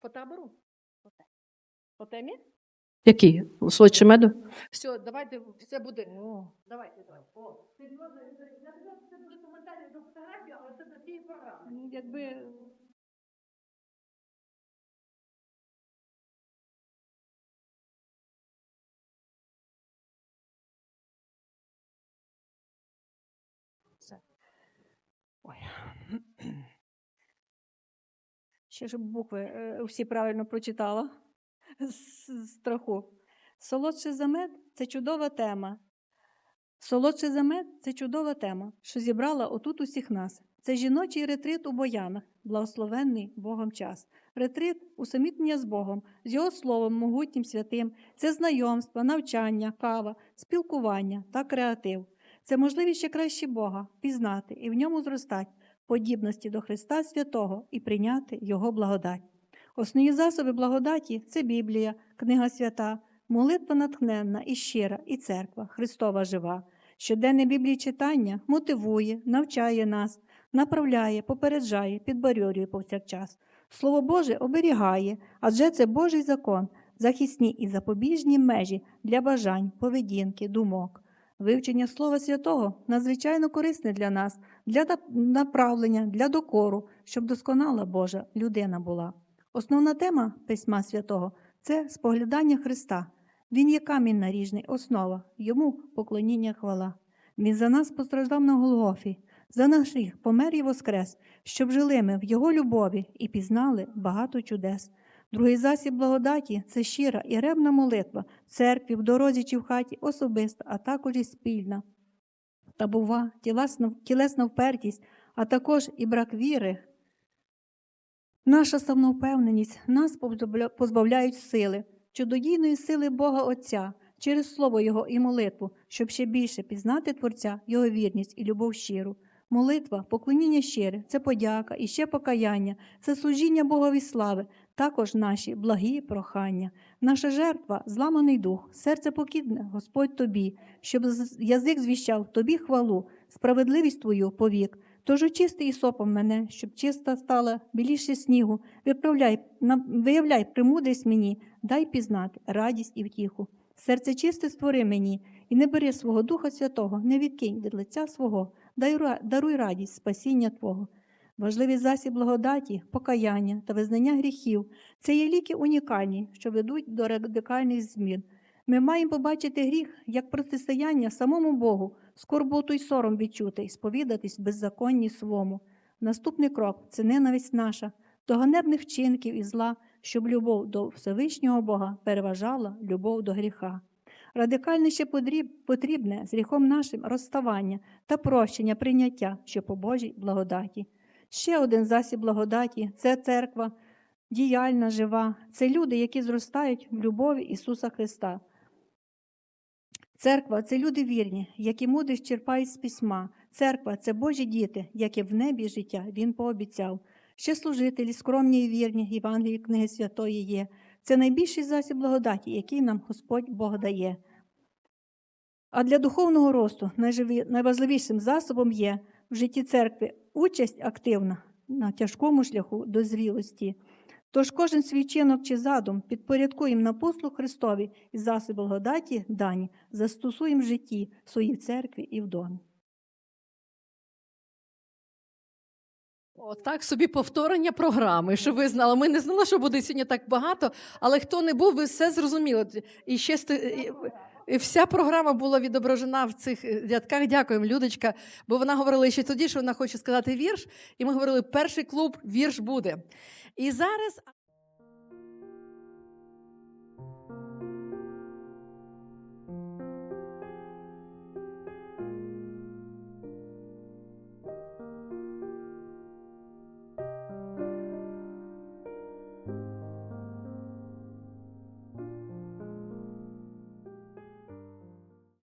По табору? По темі? Які? Солодше меду? Все, давайте, все буде. Давайте, давайте. О, ти зможеш, я казав, це буде коментарі до фотографії, але це до цієї програми. Якби... Все. Ой. Ще щоб букви е, всі правильно прочитала з страху. Солодший за мед це чудова тема. Солодший за мед це чудова тема, що зібрала отут усіх нас. Це жіночий ретрит у боянах, благословенний Богом час. Ретрит усамітнення з Богом, з Його словом, могутнім святим, це знайомство, навчання, кава, спілкування та креатив. Це можливість ще краще Бога пізнати і в ньому зростати, подібності до Христа Святого і прийняти Його благодать. Основні засоби благодаті це Біблія, книга свята, молитва натхненна і щира, і церква, Христова жива. Щоденне Біблії читання мотивує, навчає нас, направляє, попереджає, підбадьорює повсякчас. Слово Боже оберігає, адже це Божий закон, захисні і запобіжні межі для бажань, поведінки, думок. Вивчення Слова Святого надзвичайно корисне для нас, для направлення, для докору, щоб досконала Божа людина була. Основна тема Письма Святого це споглядання Христа. Він є камінь наріжний, основа, йому поклоніння хвала. Він за нас постраждав на Голгофі, за наш гріх помер і воскрес, щоб жили ми в Його любові і пізнали багато чудес. Другий засіб благодаті це щира і ревна молитва в церкві, в дорозі чи в хаті, особиста, а також і спільна. Табува, тілесна, тілесна впертість, а також і брак віри. Наша самовпевненість нас позбавляють сили, чудодійної сили Бога Отця через Слово Його і молитву, щоб ще більше пізнати Творця, Його вірність і любов щиру. Молитва, поклоніння щире це подяка і ще покаяння, це служіння Богові слави, також наші благі прохання. Наша жертва зламаний дух, серце покідне, Господь тобі, щоб язик звіщав тобі хвалу, справедливість твою повік. Тож очисти і сопом мене, щоб чиста стала біліше снігу. Виправляй, виявляй премудрість мені, дай пізнати радість і втіху. Серце чисте створи мені, і не бери свого Духа Святого, не відкинь від лиця свого, дай даруй радість, спасіння Твого. Важливий засіб благодаті, покаяння та визнання гріхів це є ліки унікальні, що ведуть до радикальних змін. Ми маємо побачити гріх як протистояння самому Богу, скорботу й сором відчути, і сповідатись беззаконні свому. Наступний крок це ненависть наша, до ганебних вчинків і зла, щоб любов до Всевишнього Бога переважала любов до гріха. Радикальне ще потрібне з гріхом нашим розставання та прощення, прийняття, що по Божій благодаті. Ще один засіб благодаті це церква, діяльна, жива, це люди, які зростають в любові Ісуса Христа. Церква це люди вірні, які мудрість черпають з письма. Церква це Божі діти, які в небі життя Він пообіцяв. Ще служителі, скромні і вірні, Євангелії книги Святої є. Це найбільший засіб благодаті, який нам Господь Бог дає. А для духовного росту найважливішим засобом є в житті церкви участь активна на тяжкому шляху до зрілості. Тож кожен свій чинок чи задум підпорядкуємо на послуг Христові і засоби благодаті дані застосуємо в житті, в своїй церкві і в домі. Отак собі повторення програми, що ви знали. Ми не знали, що буде сьогодні так багато, але хто не був, ви все зрозуміли. І ще і- вся програма була відображена в цих е, рядках. Дякуємо, Людочка. Бо вона говорила ще тоді, що вона хоче сказати вірш, і ми говорили, перший клуб вірш буде. І зараз.